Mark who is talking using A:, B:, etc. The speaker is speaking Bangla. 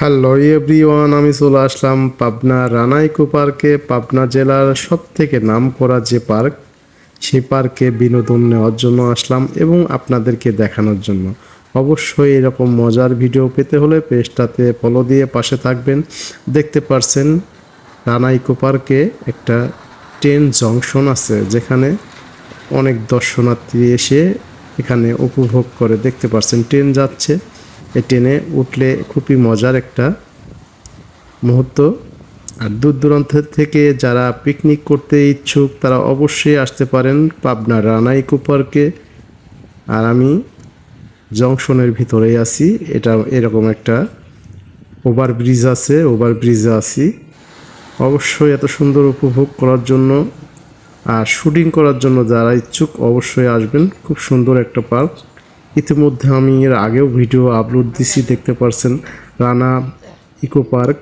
A: হ্যালো এভরিওয়ান আমি চলে আসলাম পাবনা রানা ইকো পার্কে। পাবনা জেলার সব থেকে নাম করা যে পার্ক, সেই পার্কে বিনোদন নেওয়ার জন্য আসলাম এবং আপনাদেরকে দেখানোর জন্য। অবশ্যই এরকম মজার ভিডিও পেতে হলে পেজটাতে ফলো দিয়ে পাশে থাকবেন। দেখতে পারছেন রানা ইকো পার্কে একটা ট্রেন জংশন আছে, যেখানে অনেক দর্শনার্থী এসে এখানে উপভোগ করে। দেখতে পারছেন, ট্রেন যাচ্ছে। ট্রেনে উঠলে খুবই মজার একটা মুহূর্ত। আর দূর দূরান্ত থেকে যারা পিকনিক করতে ইচ্ছুক, তারা অবশ্যই আসতে পারেন পাবনা ইকো পার্কে আর আমি জংশনের ভিতরেই আছি। এটা এরকম একটা ওভার ব্রিজ আছে ওভার ব্রিজে আছি। অবশ্যই এত সুন্দর উপভোগ করার জন্য আর শুটিং করার জন্য যারা ইচ্ছুক, অবশ্যই আসবেন। খুব সুন্দর একটা পার্ক। ইতিমধ্যে আমি এর আগেও ভিডিও আপলোড দিছি দেখতে পারছেন। Rana eco park.